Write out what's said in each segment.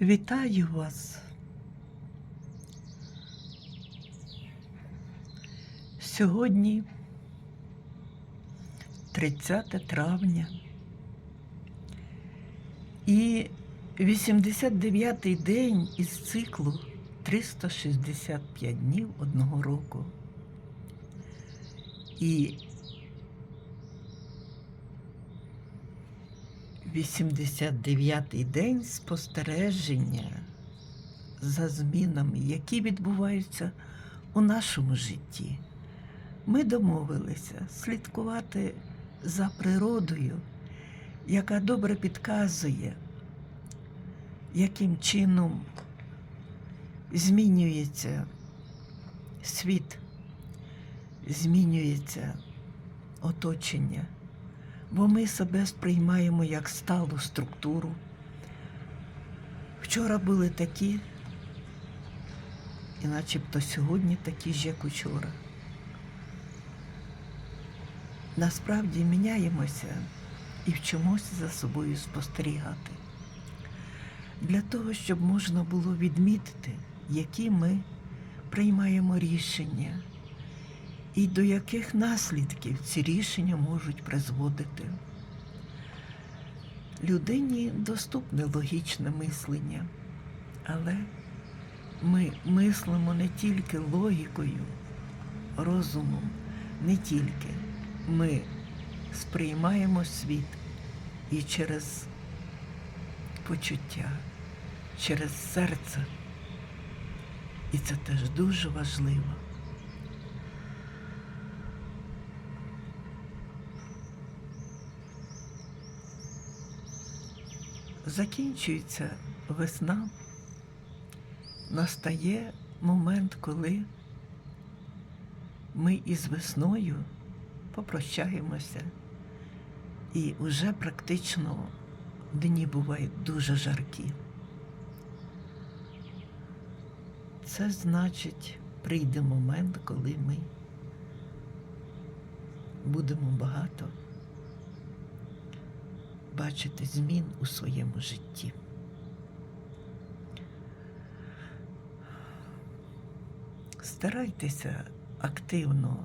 Вітаю вас. Сьогодні 30 травня і 89-й день із циклу 365 днів одного року. І 89-й день спостереження за змінами, які відбуваються у нашому житті. Ми домовилися слідкувати за природою, яка добре підказує, яким чином змінюється світ, змінюється оточення бо ми себе сприймаємо як сталу структуру. Вчора були такі, і начебто сьогодні такі ж, як учора. Насправді міняємося і вчимося за собою спостерігати. Для того, щоб можна було відмітити, які ми приймаємо рішення і до яких наслідків ці рішення можуть призводити. Людині доступне логічне мислення, але ми мислимо не тільки логікою, розумом, не тільки. Ми сприймаємо світ і через почуття, через серце. І це теж дуже важливо. Закінчується весна, настає момент, коли ми із весною попрощаємося, і вже практично дні бувають дуже жаркі. Це значить, прийде момент, коли ми будемо багато бачити змін у своєму житті. Старайтеся активно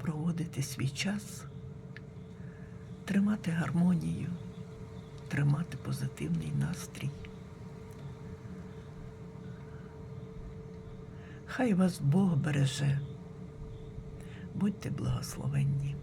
проводити свій час, тримати гармонію, тримати позитивний настрій. Хай вас Бог береже. Будьте благословенні.